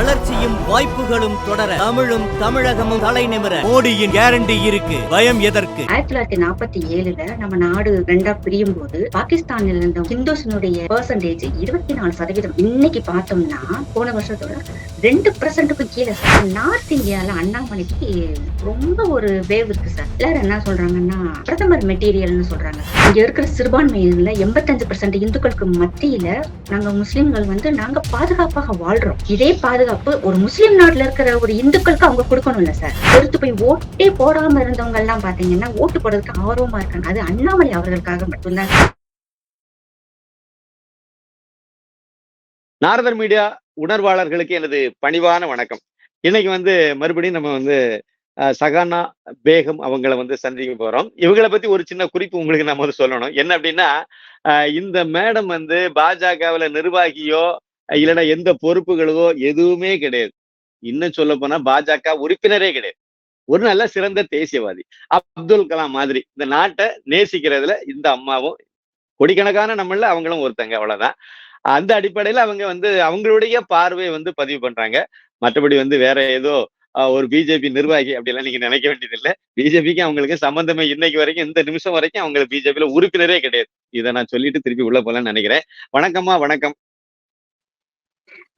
வளர்ச்சியும் வாய்ப்புகளும் தொடர தமிழும் தமிழகமும் தலை நிமிர. மோடியின் கேரண்டி இருக்கு. பயம் எதற்கு? ஆயிரத்தி தொள்ளாயிரத்தி நாற்பத்தி ஏழுல நம்ம நாடு ரெண்டா பிரியும் போது பாகிஸ்தானில் இருந்த ஹிந்துஸினுடைய பெர்சன்டேஜ் இருபத்தி நாலு சதவீதம். இன்னைக்கு பார்த்தோம்னா போன வருஷத்தோட ரெண்டு பர்சன்ட்டுக்கு கீழே. சார் நார்த் இந்தியால அண்ணாமலைக்கு ரொம்ப ஒரு வேவ் இருக்கு சார். எல்லாரும் என்ன சொல்றாங்கன்னா பிரதமர் மெட்டீரியல்னு சொல்றாங்க. இங்க இருக்கிற சிறுபான்மையில எண்பத்தஞ்சு பர்சன்ட் இந்துக்களுக்கு மத்தியில நாங்க முஸ்லிம்கள் வந்து நாங்க பாதுகாப்பாக வாழ்றோம். இதே பாதுகாப்பு ஒரு முஸ்லீம் நாட்டுல இருக்கிற ஒரு இந்துக்களுக்கு அவங்க கொடுக்கணும்ல சார் பொறுத்து போய் ஓட்டே போடாம இருந்தவங்க எல்லாம் பாத்தீங்கன்னா ஓட்டு போடுறதுக்கு ஆர்வமா இருக்காங்க. அது அண்ணாமலை அவர்களுக்காக மட்டும்தான். நாரதர் மீடியா உணர்வாளர்களுக்கு எனது பணிவான வணக்கம். இன்னைக்கு வந்து மறுபடியும் நம்ம வந்து சகானா பேகம் அவங்கள வந்து சந்திக்க போறோம். இவங்கள பத்தி ஒரு சின்ன குறிப்பு உங்களுக்கு நம்ம வந்து சொல்லணும். என்ன அப்படின்னா இந்த மேடம் வந்து பாஜகவுல நிர்வாகியோ இல்லைன்னா எந்த பொறுப்புகளோ எதுவுமே கிடையாது. இன்னும் சொல்ல போனா பாஜக உறுப்பினரே கிடையாது. ஒரு நல்ல சிறந்த தேசியவாதி. அப்துல் கலாம் மாதிரி இந்த நாட்டை நேசிக்கிறதுல இந்த அம்மாவும் கோடிக்கணக்கான நம்மள அவங்களும் ஒருத்தங்க அவ்வளவுதான். அந்த அடிப்படையில அவங்க வந்து அவங்களுடைய பார்வையை வந்து பதிவு பண்றாங்க. மற்றபடி வந்து வேற ஏதோ ஒரு பிஜேபி நிர்வாகி அப்படிலாம் நீங்க நினைக்க வேண்டியதில்லை. பிஜேபிக்கு அவங்களுக்கு சம்பந்தமே இன்னைக்கு வரைக்கும் இந்த நிமிஷம் வரைக்கும் அவங்களுக்கு பிஜேபியில உறுப்பினரே கிடையாது. இதை நான் சொல்லிட்டு திருப்பி உள்ள போலன்னு நினைக்கிறேன். வணக்கம்மா வணக்கம்.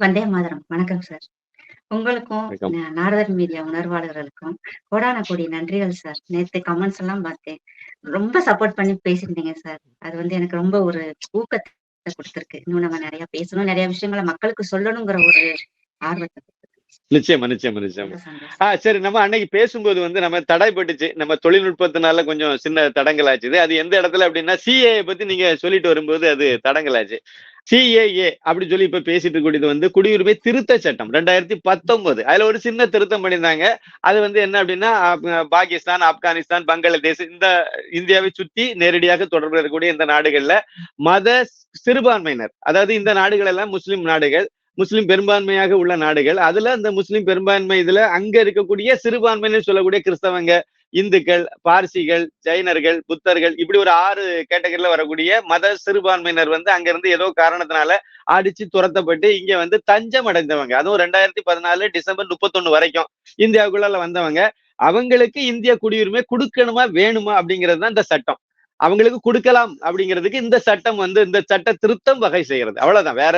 வந்தே மாதரம். வணக்கம் சார். உங்களுக்கும் நாரதர் மீடியா உணர்வாளர்களுக்கும் கோடான கோடி நன்றிகள் சார். நேத்து கமெண்ட்ஸ் எல்லாம் பார்த்தேன். ரொம்ப சப்போர்ட் பண்ணி பேசியிருந்தீங்க சார். அது வந்து எனக்கு ரொம்ப ஒரு ஊக்கத்தை கொடுத்திருக்கு. இன்னும் நம்ம நிறைய பேசணும். நிறைய விஷயங்களை மக்களுக்கு சொல்லணுங்கிற ஒரு ஆர்வத்தை. நிச்சயமா நிச்சயமா நிச்சயமா. ரொம்ப சந்தோஷம். ஆ சரி நம்ம அன்னைக்கு பேசும்போது வந்து நம்ம தடைப்பட்டுச்சு. நம்ம தொழில்நுட்பத்தினால கொஞ்சம் சின்ன தடங்கள் ஆச்சுது அது எந்த இடத்துல அப்படின்னா சிஏ பத்தி நீங்க சொல்லிட்டு வரும்போது அது தடங்கள் ஆச்சு சிஏஏ அப்படி சொல்லி இப்ப பேசிட்டு கூடியது வந்து குடியுரிமை திருத்த சட்டம் ரெண்டாயிரத்தி பத்தொன்பது. அதுல ஒரு சின்ன திருத்தம் பண்ணியிருந்தாங்க. அது வந்து என்ன அப்படின்னா பாகிஸ்தான் ஆப்கானிஸ்தான் பங்களாதேஷ் இந்த இந்தியாவை சுத்தி நேரடியாக தொடர்பு இருக்கக்கூடிய இந்த நாடுகள்ல மத சிறுபான்மையினர் அதாவது இந்த நாடுகள் எல்லாம் முஸ்லிம் நாடுகள் முஸ்லிம் பெரும்பான்மையாக உள்ள நாடுகள். அதுல இந்த முஸ்லிம் பெரும்பான்மை இதுல அங்க இருக்கக்கூடிய சிறுபான்மையினர் சொல்லக்கூடிய கிறிஸ்தவங்க இந்துக்கள் பார்சிகள் ஜைனர்கள் புத்தர்கள் இப்படி ஒரு ஆறு கேட்டகரியில வரக்கூடிய மத சிறுபான்மையினர் வந்து அங்கிருந்து ஏதோ காரணத்தினால அடிச்சு துரத்தப்பட்டு இங்க வந்து தஞ்சம் அடைந்தவங்க. அதுவும் ரெண்டாயிரத்தி பதினாலு டிசம்பர் முப்பத்தொன்னு வரைக்கும் இந்தியாவுக்குள்ள வந்தவங்க. அவங்களுக்கு இந்திய குடியுரிமை கொடுக்கணுமா வேணுமா அப்படிங்கிறது தான் இந்த சட்டம். அவங்களுக்கு கொடுக்கலாம் அப்படிங்கிறதுக்கு இந்த சட்டம் வந்து இந்த சட்ட திருத்தம் வகை செய்கிறது. அவ்வளவுதான். வேற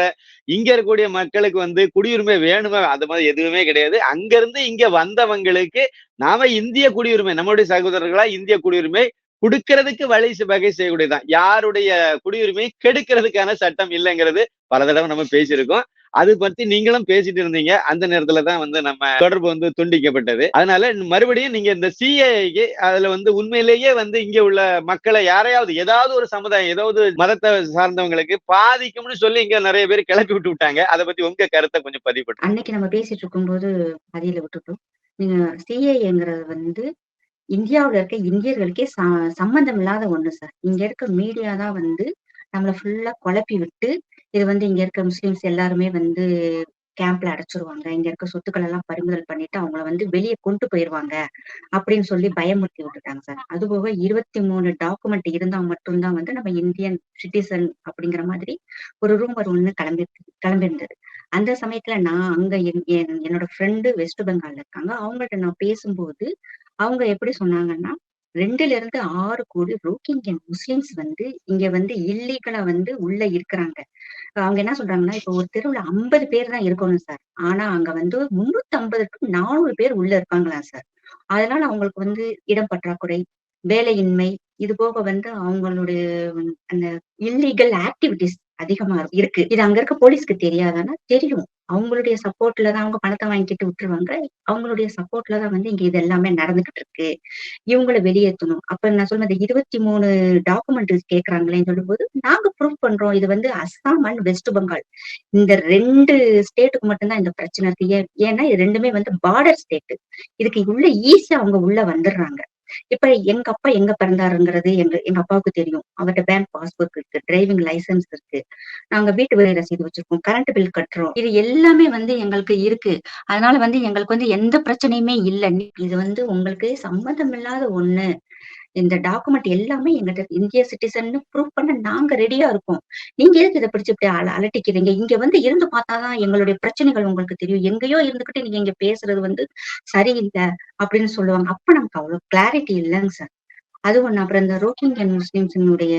இங்க இருக்கக்கூடிய மக்களுக்கு வந்து குடியுரிமை வேணுமே? அந்த மாதிரி எதுவுமே கிடையாது. அங்க இருந்து இங்க வந்தவங்களுக்கு நாம இந்திய குடியுரிமை நம்மளுடைய சகோதரர்களா இந்திய குடியுரிமை கொடுக்கறதுக்கு வழி வகை செய்யக்கூடியதுதான். யாருடைய குடியுரிமை கெடுக்கிறதுக்கான சட்டம் இல்லைங்கிறது பல தடவை நம்ம பேசியிருக்கோம். அது பத்தி நீங்களும் பேசிட்டு இருந்தீங்க. அந்த நேரத்துல தான் வந்து நம்ம தொடர்பு வந்து துண்டிக்கப்பட்டது. அதனால மறுபடியும் நீங்க இந்த சிஏக்கு அதுல வந்து உண்மையிலேயே வந்து இங்க உள்ள மக்களை யாரையாவது ஏதாவது ஒரு சமுதாயம் ஏதாவது மதத்தை சார்ந்தவங்களுக்கு பாதிக்கும்னு சொல்லி இங்க நிறைய பேர் கிளப்பி விட்டு விட்டாங்க. அதை பத்தி உங்க கருத்தை கொஞ்சம் பதிவு அன்னைக்கு நம்ம பேசிட்டு இருக்கும்போது பதியில விட்டுட்டோம். நீங்க சிஏங்கிறது வந்து இந்தியாவுல இருக்க இந்தியர்களுக்கே ச- சம்பந்தம் இல்லாத ஒண்ணு சார் இங்க இருக்க மீடியா தான் வந்து நம்மள ஃபுல்லா குழப்பி விட்டு இது வந்து இங்க இருக்க முஸ்லிம்ஸ் எல்லாருமே வந்து கேம்ப்ல அடைச்சிருவாங்க. இங்க இருக்க சொத்துக்கள் எல்லாம் பறிமுதல் பண்ணிட்டு அவங்கள வந்து வெளியே கொண்டு போயிருவாங்க அப்படின்னு சொல்லி பயமுறுத்தி விட்டுட்டாங்க சார் அதுபோக இருபத்தி மூணு டாக்குமெண்ட் இருந்தா மட்டும்தான் வந்து நம்ம இந்தியன் சிட்டிசன் அப்படிங்கிற மாதிரி ஒரு ரூமர் ஒண்ணு கிளம்பி கிளம்பியிருந்தது அந்த சமயத்துல நான் அங்க என்- என்- என்னோட ஃப்ரெண்டு வெஸ்ட் பெங்கால்ல இருக்காங்க. அவங்கள்ட்ட நான் பேசும்போது அவங்க எப்படி சொன்னாங்கன்னா ரெண்டுல இருந்து ஆறு கோடி ரோஹிங்கியன் முஸ்லிம்ஸ் வந்து இங்க வந்து இல்லீகலா வந்து உள்ள இருக்கிறாங்க. அவங்க என்ன சொல்றாங்கன்னா இப்ப ஒரு தெருவுல ஐம்பது பேர் தான் இருக்கணும் சார். ஆனா அங்க வந்து முன்னூத்தி ஐம்பது டு நானூறு பேர் உள்ள இருப்பாங்களா சார்? அதனால அவங்களுக்கு வந்து இடம் பற்றாக்குறை வேலையின்மை இது போக வந்து அவங்களுடைய அந்த இல்லீகல் ஆக்டிவிட்டிஸ் அதிகமா இருக்கு. இது அங்க இருக்க போலீஸ்க்கு தெரியாதானா தெரியும். அவங்களுடைய சப்போர்ட்ல தான் அவங்க பணத்தை வாங்கிட்டு விட்டுருவாங்க. அவங்களுடைய சப்போர்ட்ல தான் வந்து இங்க இது எல்லாமே நடந்துகிட்டு இருக்கு. இவங்கள வெளியேற்றணும் அப்ப நான் சொன்னது இருபத்தி மூணு டாக்குமெண்ட் கேக்குறாங்களேன்னு சொல்லும்போது நாங்க ப்ரூவ் பண்றோம். இது வந்து அஸ்ஸாம் அண்ட் வெஸ்ட் பெங்கால் இந்த ரெண்டு ஸ்டேட்டுக்கு மட்டும்தான் இந்த பிரச்சனை இருக்கு. ஏன் ஏன்னா இது ரெண்டுமே வந்து பார்டர் ஸ்டேட் இதுக்கு உள்ள ஈஸியா அவங்க உள்ள வந்துடுறாங்க. இப்ப எங்க அப்பா எங்க பிறந்தாருங்கிறது எங்க எங்க அப்பாவுக்கு தெரியும். அவர்ட்ட பேங்க் பாஸ்புக் இருக்கு டிரைவிங் லைசென்ஸ் இருக்கு. நாங்க வீட்டு வேலை ரசீது வச்சிருக்கோம் கரண்ட் பில் கட்டுறோம். இது எல்லாமே வந்து எங்களுக்கு இருக்கு. அதனால வந்து எங்களுக்கு வந்து எந்த பிரச்சனையுமே இல்லை. இது வந்து உங்களுக்கு சம்மந்தம் இல்லாத ஒண்ணு. இந்த டாக்குமெண்ட் எல்லாமே எங்கிட்ட இந்திய சிட்டிசன் ப்ரூவ் பண்ண நாங்க ரெடியா இருக்கோம். நீங்க எதுக்கு இதை பிடிச்சு இப்படி அல அலட்டிக்கிறீங்க? இங்க வந்து இருந்து பார்த்தாதான் எங்களுடைய பிரச்சனைகள் உங்களுக்கு தெரியும். எங்கேயோ இருந்துகிட்டு நீங்க இங்க பேசுறது வந்து சரியில்லை அப்படின்னு சொல்லுவாங்க. அப்ப நமக்கு அவ்வளவு கிளாரிட்டி இல்லைங்க சார் அது ஒண்ணு. அப்புறம் இந்த ரோஹிங்கன் முஸ்லிம்ஸினுடைய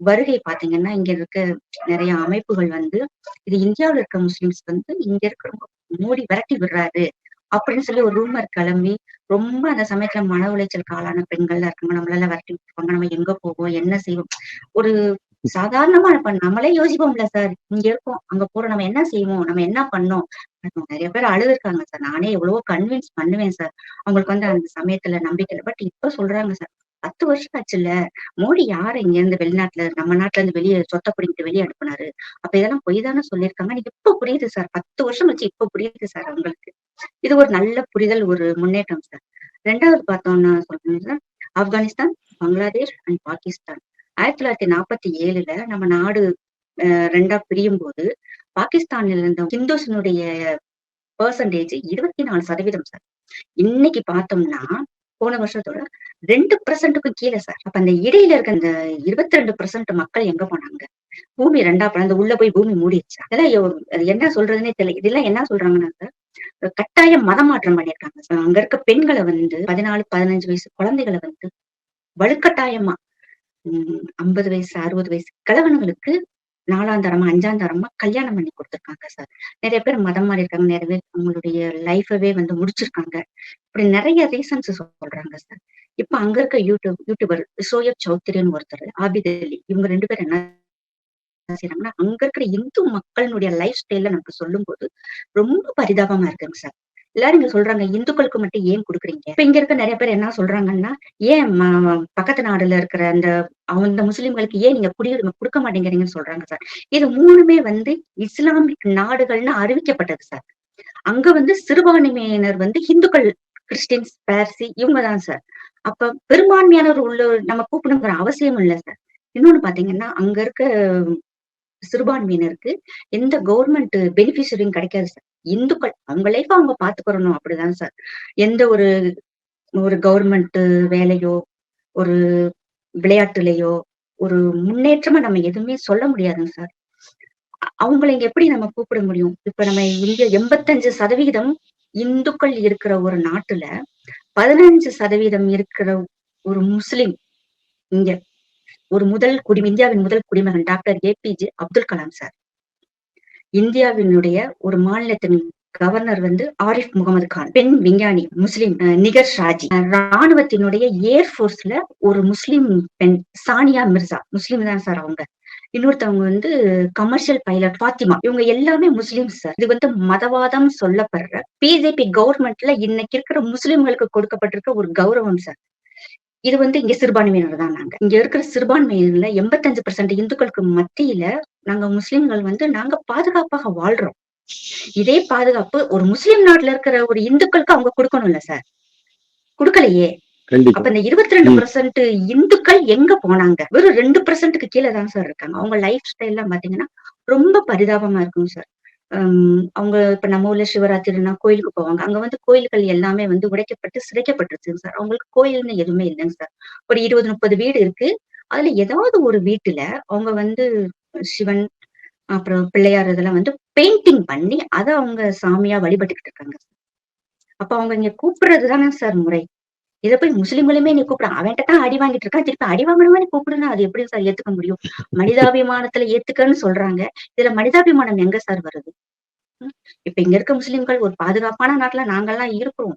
வருகை பாத்தீங்கன்னா இங்க இருக்க நிறைய அமைப்புகள் வந்து இது இந்தியாவுல இருக்க முஸ்லிம்ஸ் வந்து இங்க இருக்கிற மோடி விரட்டி விடுறாரு அப்படின்னு சொல்லி ஒரு ரூமர் கிளம்பி ரொம்ப அந்த சமயத்துல மன உளைச்சலுக்கு ஆளான பெண்கள் இருக்காங்க நம்மளால வரட்டி விட்டுருவாங்க. நம்ம எங்க போவோம் என்ன செய்வோம்? ஒரு சாதாரணமா இப்ப நம்மளே யோசிப்போம்ல சார். இங்க இருக்கோம் அங்க போறோம். நம்ம என்ன செய்வோம்? நம்ம என்ன பண்ணோம்? நிறைய பேர் அழுதுருக்காங்க சார். நானே எவ்வளவோ கன்வின்ஸ் பண்ணுவேன் சார். அவங்களுக்கு வந்து அந்த சமயத்துல நம்பிக்கை இல்லை. பட் இப்ப சொல்றாங்க சார். பத்து வருஷம் ஆச்சுல்ல. மோடி யாரு இங்க இருந்து வெளிநாட்டுல நம்ம நாட்டுல இருந்து வெளியே சொத்தை பிடிங்கிட்டு வெளியே அனுப்புனாரு? அப்ப இதெல்லாம் பொய் தானே சொல்லியிருக்காங்க. எனக்கு இப்ப புரியுது சார் பத்து வருஷம் வச்சு இப்ப புரியுது சார் அவங்களுக்கு இது ஒரு நல்ல புரிதல் ஒரு முன்னேற்றம் சார் ரெண்டாவது பார்த்தோம்னா சொல்றேன் சார் ஆப்கானிஸ்தான் பங்களாதேஷ் அண்ட் பாகிஸ்தான். ஆயிரத்தி தொள்ளாயிரத்தி நாற்பத்தி ஏழுல நம்ம நாடு அஹ் ரெண்டா பிரியும் போது பாகிஸ்தான்ல இருந்த ஹிந்துஸினுடைய பர்சன்டேஜ் இருபத்தி நாலு சதவீதம் சார் இன்னைக்கு பார்த்தோம்னா போன வருஷத்தோட ரெண்டு பர்சன்ட்டுக்கும் கீழே சார் அப்ப அந்த இடையில இருக்க அந்த இருபத்தி ரெண்டு பர்சன்ட் மக்கள் எங்க போனாங்க? பூமி ரெண்டா பிறந்த உள்ள போய் பூமி மூடிடுச்சு அதெல்லாம் என்ன சொல்றதுன்னே தெரியல. இதெல்லாம் என்ன சொல்றாங்கன்னா சார் கட்டாய மதமாற்றம் பண்ணியிருக்காங்க சார் அங்க இருக்க பெண்களை வந்து பதினாலு பதினஞ்சு வயசு குழந்தைகளை வந்து வலுக்கட்டாயமா உம் ஐம்பது வயசு அறுபது வயசு கிழவனுங்களுக்கு நாலாம் தரமா அஞ்சாம் தரமா கல்யாணம் பண்ணி கொடுத்துருக்காங்க சார் நிறைய பேர் மதம் மாறி இருக்காங்க நிறைய பேர் அவங்களுடைய லைஃபவே வந்து முடிச்சிருக்காங்க. இப்படி நிறைய ரீசன்ஸ் சொல்றாங்க சார் இப்ப அங்க இருக்க யூடியூப் யூடியூபர் சோயப் சௌத்ரின்னு ஒருத்தர் ஆபித் அலி இவங்க ரெண்டு பேரும் என்ன செய்யறாங்கன்னா அங்க இருக்கிற இந்து மக்களினுடைய லைஃப் ஸ்டைல நமக்கு சொல்லும் போது ரொம்ப பரிதாபமா இருக்குங்க சார் எல்லாரும் இங்க சொல்றாங்க இந்துக்களுக்கு மட்டும் ஏன் கொடுக்குறீங்க? இப்ப இங்க இருக்க நிறைய பேர் என்ன சொல்றாங்கன்னா ஏன் ம- பக்கத்து நாடுல இருக்கிற அந்த அந்த முஸ்லிம்களுக்கு ஏன் நீங்க குடியுரிமை கொடுக்க மாட்டேங்கிறீங்கன்னு சொல்றாங்க சார் இது மூணுமே வந்து இஸ்லாமிக் நாடுகள்னு அறிவிக்கப்பட்டது சார் அங்க வந்து சிறுபான்மையினர் வந்து இந்துக்கள் கிறிஸ்டின்ஸ் பேர்சி இவங்க தான் சார் அப்ப பெரும்பான்மையானவர் உள்ள நம்ம கூப்பிடணுங்கிற அவசியம் இல்லை சார் இன்னொன்னு பாத்தீங்கன்னா அங்க இருக்க சிறுபான்மையினருக்கு எந்த கவர்மெண்ட் பெனிஃபிஷரியும் கிடைக்காது சார் இந்துக்கள் அவங்க லைஃப் அவங்க பாத்துக்கிறணும் அப்படிதான் சார் எந்த ஒரு ஒரு கவர்மெண்ட் வேலையோ ஒரு விளையாட்டுலயோ ஒரு முன்னேற்றமா நம்ம எதுவுமே சொல்ல முடியாதுங்க சார் அவங்களை இங்க எப்படி நம்ம கூப்பிட முடியும்? இப்ப நம்ம இந்திய எண்பத்தஞ்சு சதவிகிதம் இந்துக்கள் இருக்கிற ஒரு நாட்டுல பதினஞ்சு சதவீதம் இருக்கிற ஒரு முஸ்லிம் இங்க ஒரு முதல் குடி இந்தியாவின் முதல் குடிமகன் doctor A P J Abdul Kalam sir. இந்தியாவினுடைய ஒரு மாநிலத்தின் கவர்னர் வந்து ஆரிஃப் முகமது கான் பெண் விஞ்ஞானி முஸ்லிம் அஹ், நிகர் ஷாஜி. ராணுவத்தினுடைய ஏர்போர்ஸ்ல ஒரு முஸ்லிம் பெண் சானியா மிர்சா. முஸ்லிம் தான் சார் அவங்க. இன்னொருத்தவங்க வந்து கமர்ஷியல் பைலட் பாத்திமா இவங்க எல்லாமே முஸ்லிம்ஸ் சார் இது வந்து மதவாதம் சொல்லப்படுற பிஜேபி கவர்மெண்ட்ல இன்னைக்கு இருக்கிற முஸ்லிம்களுக்கு கொடுக்கப்பட்டிருக்க ஒரு கௌரவம் சார் இது வந்து இங்க சிறுபான்மையினர் தான் நாங்க. இங்க இருக்கிற சிறுபான்மையினர்ல எண்பத்தஞ்சு பர்சன்ட் இந்துக்களுக்கு மத்தியில நாங்க முஸ்லிம்கள் வந்து நாங்க பாதுகாப்பாக வாழ்றோம். இதே பாதுகாப்பு ஒரு முஸ்லிம் நாட்டுல இருக்கிற ஒரு இந்துக்களுக்கு அவங்க கொடுக்கணும்ல சார் கொடுக்கலையே. அப்ப இந்த இருபத்தி ரெண்டு. பர்சன்ட் இந்துக்கள் எங்க போனாங்க? வெறும் ரெண்டு பர்சன்ட்டுக்கு கீழே தான் சார் இருக்காங்க. அவங்க லைஃப் ஸ்டைல் எல்லாம் பாத்தீங்கன்னா ரொம்ப பரிதாபமா இருக்கும் சார் அவங்க இப்ப நம்ம ஊர்ல சிவராத்திரினா கோயிலுக்கு போவாங்க. அங்க வந்து கோயில்கள் எல்லாமே வந்து உடைக்கப்பட்டு சிதைக்கப்பட்டுருச்சுங்க சார் அவங்களுக்கு கோயில்னு எதுவுமே இல்லைங்க சார் ஒரு இருபது முப்பது வீடு இருக்கு. அதுல ஏதாவது ஒரு வீட்டுல அவங்க வந்து சிவன் அப்புறம் பிள்ளையார் இதெல்லாம் வந்து பெயிண்டிங் பண்ணி அதை அவங்க சாமியா வழிபட்டுக்கிட்டு இருக்காங்க அப்ப அவங்க இங்க கூப்பிடுறது தானே சார் முறை. இதை போய் முஸ்லிம்களுமே நீ கூப்பிட. அவன்கிட்ட தான் அடி வாங்கிட்டு இருக்கான் திருப்பி அடி வாங்கினவா நீ கூப்பிடுனா அது எப்படி சார் ஏத்துக்க முடியும்? மனிதாபிமானத்துல ஏத்துக்கன்னு சொல்றாங்க. இதுல மனிதாபிமானம் எங்க சார் வருது? இப்ப இங்க இருக்க முஸ்லிம்கள் ஒரு பாதுகாப்பான நாட்டுல நாங்கெல்லாம் இருக்கிறோம்.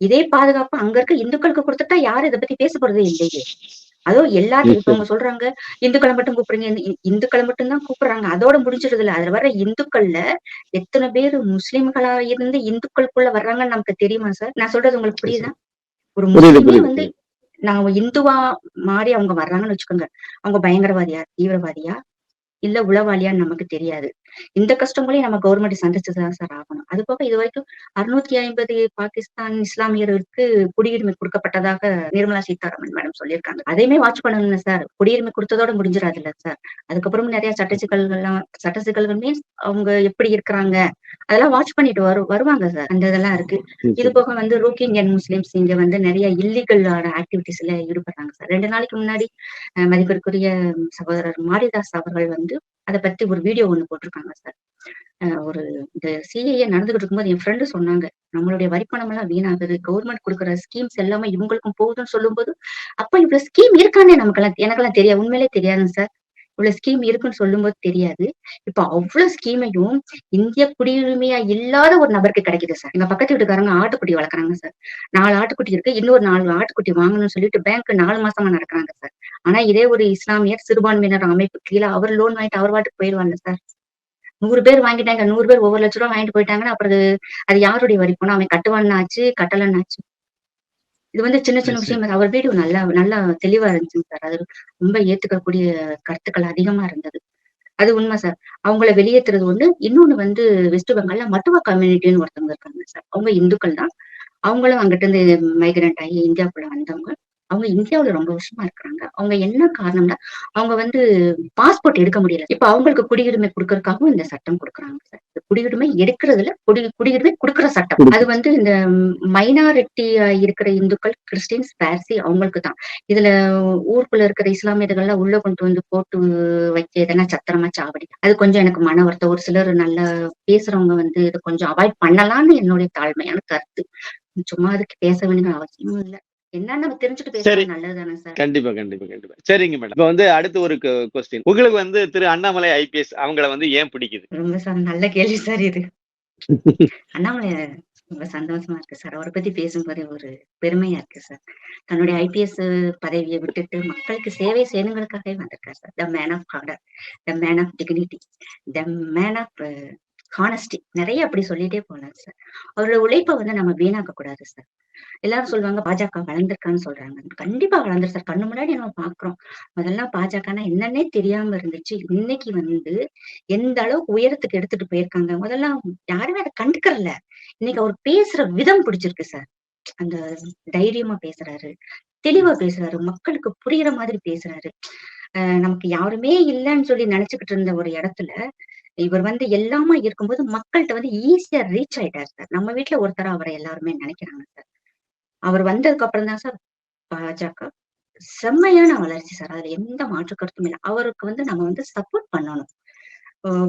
இதே பாதுகாப்பு அங்க இருக்க இந்துக்களுக்கு கொடுத்துட்டா யாரும் இதை பத்தி பேச போறதே இல்லையே. அதோ எல்லாரும் இப்ப அவங்க சொல்றாங்க இந்துக்களை மட்டும் கூப்பிடுங்க. இந்துக்களை மட்டும் தான் கூப்பிடுறாங்க. அதோட முடிஞ்சிருது இல்ல. அதுல வர்ற இந்துக்கள்ல எத்தனை பேர் முஸ்லிம்களா இருந்து இந்துக்களுக்குள்ள வர்றாங்கன்னு நமக்கு தெரியுமா சார் நான் சொல்றது உங்களுக்கு புரியுதா? ஒரு முஸ்லிமே வந்து நான் இந்துவா மாறி அவங்க வர்றாங்கன்னு வச்சுக்கோங்க. அவங்க பயங்கரவாதியா தீவிரவாதியா? இல்ல உளவாளியான்னு நமக்கு தெரியாது. இந்த கஷ்டங்களையும் நம்ம கவர்மெண்ட் சந்திச்சுதான் சார் ஆகணும். அது போக இது வரைக்கும் அறுநூத்தி ஐம்பது பாகிஸ்தான் இஸ்லாமியர்களுக்கு குடியுரிமை கொடுக்கப்பட்டதாக நிர்மலா சீதாராமன் மேடம் சொல்லியிருக்காங்க. அதையுமே வாட்ச் பண்ணணும் சார் குடியுரிமை கொடுத்ததோட முடிஞ்சிடாது இல்ல சார் அதுக்கப்புறம் நிறைய சட்ட சிக்கல்கள்லாம் சட்ட சிக்கல்கள் மீன்ஸ் அவங்க எப்படி இருக்கிறாங்க அதெல்லாம் வாட்ச் பண்ணிட்டு வரு வருவாங்க சார் அந்த இதெல்லாம் இருக்கு. இது போக வந்து ரோக்கிங்கியன் முஸ்லிம்ஸ் இங்க வந்து நிறைய இல்லீகலான ஆக்டிவிட்டிஸ்ல ஈடுபடுறாங்க சார் ரெண்டு நாளைக்கு முன்னாடி மதிப்பிற்குரிய சகோதரர் மாரிதாஸ் அவர்கள் வந்து அதை பத்தி ஒரு வீடியோ ஒண்ணு போட்டிருக்காங்க சார் ஒரு இந்த சிஏஏ நடந்துகிட்டு இருக்கும்போது என் ஃப்ரெண்டு சொன்னாங்க நம்மளுடைய வரிப்பணம் எல்லாம் வீணாகுது கவர்மெண்ட் கொடுக்குற ஸ்கீம்ஸ் எல்லாமே இவங்களுக்கும் போகுதுன்னு சொல்லும்போது அப்ப இவ்வளவு ஸ்கீம் இருக்கானே நமக்கெல்லாம் எனக்கெல்லாம் தெரியாது உண்மையிலே தெரியாதுங்க சார் இவ்வளவு ஸ்கீம் இருக்குன்னு சொல்லும்போது தெரியாது. இப்ப அவ்வளவு ஸ்கீமையும் இந்திய குடியுரிமையா இல்லாத ஒரு நபருக்கு கிடைக்குது சார் எங்க பக்கத்து வீட்டுக்காரங்க ஆட்டுக்குட்டி வளர்க்குறாங்க சார் நாலு ஆட்டுக்குட்டி இருக்கு இன்னொரு நாலு ஆட்டுக்குட்டி வாங்கணும்னு சொல்லிட்டு பேங்க் நாலு மாசமா நடக்கிறாங்க சார் ஆனா இதே ஒரு இஸ்லாமியர் சிறுபான்மையினர் அமைப்பு கீழே அவர் லோன் வாங்கிட்டு அவர் வாட்டுக்கு போயிடுவாங்க சார் நூறு பேர் வாங்கிட்டாங்க நூறு பேர் ஒவ்வொரு லட்ச ரூபா வாங்கிட்டு போயிட்டாங்கன்னா அப்புறம் அது யாருடைய வரி? போனா அவன் கட்டுவான்னு ஆச்சு கட்டலன்னு ஆச்சு. இது வந்து சின்ன சின்ன விஷயம். அவர் வீடியோ நல்லா நல்லா தெளிவா இருந்துச்சுங்க சார். அது ரொம்ப ஏத்துக்கக்கூடிய கருத்துக்கள் அதிகமா இருந்தது. அது உண்மை சார். அவங்கள வெளியேத்துறது ஒண்ணு இன்னொன்னு வந்து வெஸ்ட் பெங்கால்ல மட்டுவா கம்யூனிட்டின்னு ஒருத்தவங்க இருக்காங்க சார். அவங்க இந்துக்கள் தான் அவங்களும் அங்கிட்டு இருந்து மைக்ரண்ட் ஆகி இந்தியாவுக்குள்ள வந்தவங்க. அவங்க இந்தியாவுல ரொம்ப வருஷமா இருக்கிறாங்க அவங்க என்ன காரணம்னா அவங்க வந்து பாஸ்போர்ட் எடுக்க முடியல. இப்ப அவங்களுக்கு குடியுரிமை கொடுக்கறதுக்காகவும் இந்த சட்டம் கொடுக்குறாங்க சார். குடியுரிமை எடுக்கிறதுல குடி குடியுரிமை கொடுக்குற சட்டம். அது வந்து இந்த மைனாரிட்டி இருக்கிற இந்துக்கள் கிறிஸ்டின்ஸ் பார்சி அவங்களுக்கு தான். இதுல ஊருக்குள்ள இருக்கிற இஸ்லாமியர்கள்லாம் உள்ள கொண்டு வந்து போட்டு வைக்க எதனா சத்திரமா சாவடி. அது கொஞ்சம் எனக்கு மன வருத்தம். ஒரு சிலர் நல்லா பேசுறவங்க வந்து இது கொஞ்சம் அவாய்ட் பண்ணலாம்னு என்னுடைய தாழ்மையான கருத்து. சும்மா அதுக்கு பேச வேண்டிய அவசியமும் இல்ல. கண்டிப்பா கண்டிப்பா கண்டிப்பா. சரிங்க மேடம். இப்ப வந்து அடுத்து ஒரு கொஸ்டின் உங்களுக்கு வந்து திரு அண்ணாமலை ஐபிஎஸ் அவங்கள வந்து ஏன் பிடிக்குது? நல்ல கேள்வி சார் இது. அண்ணாமலை ரொம்ப சந்தோஷமா இருக்கு சார். அவரை பத்தி பேசும்போதே ஒரு பெருமையா இருக்கு சார். தன்னுடைய ஐபிஎஸ் பதவியை விட்டுட்டு மக்களுக்கு சேவை செய்யணுங்கிறதுக்காகவே வந்திருக்காரு sir. The man of order the man of dignity the man of honesty நிறைய அப்படி சொல்லிட்டே போலாம் சார் அவரோட உழைப்பை வந்து நம்ம வீணாக்க கூடாது சார் எல்லாரும் சொல்லுவாங்க பாஜக வளர்ந்துருக்கான்னு சொல்றாங்க. கண்டிப்பா வளர்ந்துரு சார் கண்ணு முன்னாடி நம்ம பாக்குறோம். முதல்ல பாஜகனா என்னன்னே தெரியாம இருந்துச்சு. இன்னைக்கு வந்து எந்த அளவுக்கு உயரத்துக்கு எடுத்துட்டு போயிருக்காங்க முதல்ல யாருமே அதை கண்டுக்கறல இன்னைக்கு அவர் பேசுற விதம் பிடிச்சிருக்கு சார் அந்த தைரியமா பேசுறாரு தெளிவா பேசுறாரு மக்களுக்கு புரியுற மாதிரி பேசுறாரு. நமக்கு யாருமே இல்லைன்னு சொல்லி நினைச்சுக்கிட்டு இருந்த ஒரு இடத்துல இவர் வந்து எல்லாமா இருக்கும்போது மக்கள்கிட்ட வந்து ஈஸியா ரீச் ஆயிட்டாரு சார் நம்ம வீட்டுல ஒருத்தரா அவரை எல்லாருமே நினைக்கிறாங்க சார் அவர் வந்ததுக்கு அப்புறம் தான் சார் பாஜக செம்மையான வளர்ச்சி சார் அதுல எந்த மாற்று கருத்தும் இல்லை. அவருக்கு வந்து நம்ம வந்து சப்போர்ட் பண்ணணும்.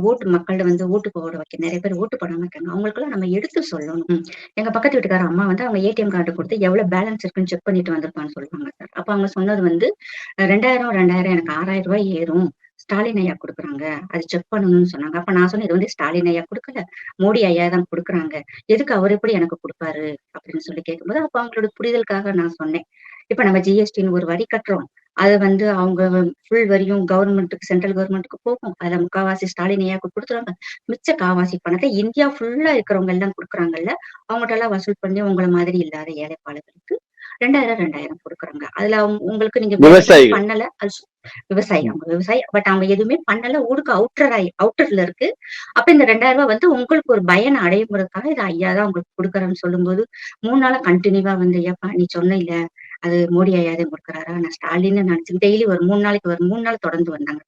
ஓட்டு மக்கள்கிட்ட வந்து ஓட்டு போட வைக்க நிறைய பேர் ஓட்டு போடாம இருக்காங்க. அவங்களுக்குலாம் நம்ம எடுத்து சொல்லணும். எங்க பக்கத்து வீட்டுக்கார அம்மா வந்து அவங்க ஏடிஎம் கார்டு கொடுத்து எவ்வளவு பேலன்ஸ் இருக்குன்னு செக் பண்ணிட்டு வந்திருப்பான்னு சொல்லுவாங்க சார் அப்ப அவங்க சொன்னது வந்து ரெண்டாயிரம் ரெண்டாயிரம் எனக்கு ஆறாயிரம் ரூபாய் ஏறும். ஸ்டாலின் ஐயா கொடுக்குறாங்க. அது செக் பண்ணணும்னு சொன்னாங்க. அப்ப நான் சொன்னேன் இது வந்து ஸ்டாலின் ஐயா கொடுக்கல. மோடி ஐயா தான் கொடுக்குறாங்க. எதுக்கு அவர் எப்படி எனக்கு கொடுப்பாரு? அப்படின்னு சொல்லி கேட்கும்போது அப்ப அவங்களோட புரிதலுக்காக நான் சொன்னேன். இப்ப நம்ம ஜிஎஸ்டின்னு ஒரு வரி கட்டுறோம். அது வந்து அவங்க ஃபுல் வரியும் கவர்மெண்ட்டுக்கு சென்ட்ரல் கவர்மெண்ட்டுக்கு போகும். அதுல முக்காவாசி ஸ்டாலின் ஐயாவுக்கு கொடுத்துருவாங்க. மிச்ச காவாசி பணத்தை இந்தியா ஃபுல்லா இருக்கிறவங்க எல்லாம் கொடுக்குறாங்கல்ல அவங்கள்ட்ட எல்லாம் வசூல் பண்ணி உங்களை மாதிரி இல்லாத ஏழைப்பாளர்களுக்கு ரெண்டாயிரம் ரெண்டாயிரம் கொடுக்குறாங்க. அதுல உங்களுக்கு நீங்க. பண்ணல விவசாயி அவங்க விவசாயி பட் அவங்க எதுவுமே பண்ணல. ஊருக்கு அவுட்டர் ஆகி அவுட்டர்ல இருக்கு. அப்ப இந்த ரெண்டாயிரம் ரூபாய் வந்து உங்களுக்கு ஒரு பயனை அடையுங்கிறதுக்காக இது ஐயா தான் உங்களுக்கு கொடுக்குறேன்னு சொல்லும்போது மூணு நாளா கண்டினியூவா வந்து ஐயாப்பா நீ சொன்ன இல்ல அது மோடி ஐயா தான் கொடுக்குறாரா நான் ஸ்டாலின் நினைச்சு டெய்லி ஒரு மூணு நாளைக்கு ஒரு மூணு நாள் தொடர்ந்து வந்தாங்க.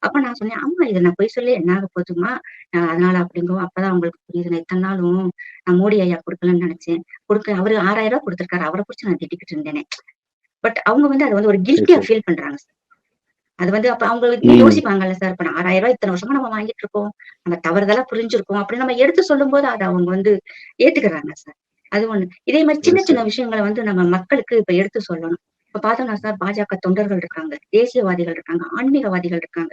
அப்ப நான் சொன்னேன் ஆமா இதை நான் போய் சொல்லி என்ன ஆக போதுமா நான் அதனால அப்படிங்கும் அப்பதான் அவங்களுக்கு புரியுது. நான் இத்தனை நாளும் நான் மோடி ஐயா கொடுக்கலன்னு நினைச்சேன். கொடுக்க அவரு ஆறாயிரம் ரூபாய் கொடுத்திருக்காரு. அவரை பிடிச்சி நான் திட்டிக்கிட்டு இருந்தேனே. பட் அவங்க வந்து அதை வந்து ஒரு கில்ட்டியா ஃபீல் பண்றாங்க சார் அது வந்து அப்ப அவங்க ம். யோசிப்பாங்கல்ல சார் இப்ப ஆறாயிரம் ரூபாய் இத்தனை வருஷமா நம்ம வாங்கிட்டு இருக்கோம். நம்ம தவறுதலா புரிஞ்சிருக்கோம் அப்படின்னு நம்ம எடுத்து சொல்லும் போது அதை அவங்க வந்து ஏத்துக்கிறாங்க சார் அது ஒண்ணு. இதே மாதிரி சின்ன சின்ன விஷயங்களை வந்து நம்ம மக்களுக்கு இப்ப எடுத்து சொல்லணும். இப்ப பார்த்தோம்னா சார் பாஜக தொண்டர்கள் இருக்காங்க தேசியவாதிகள் இருக்காங்க ஆன்மீகவாதிகள் இருக்காங்க.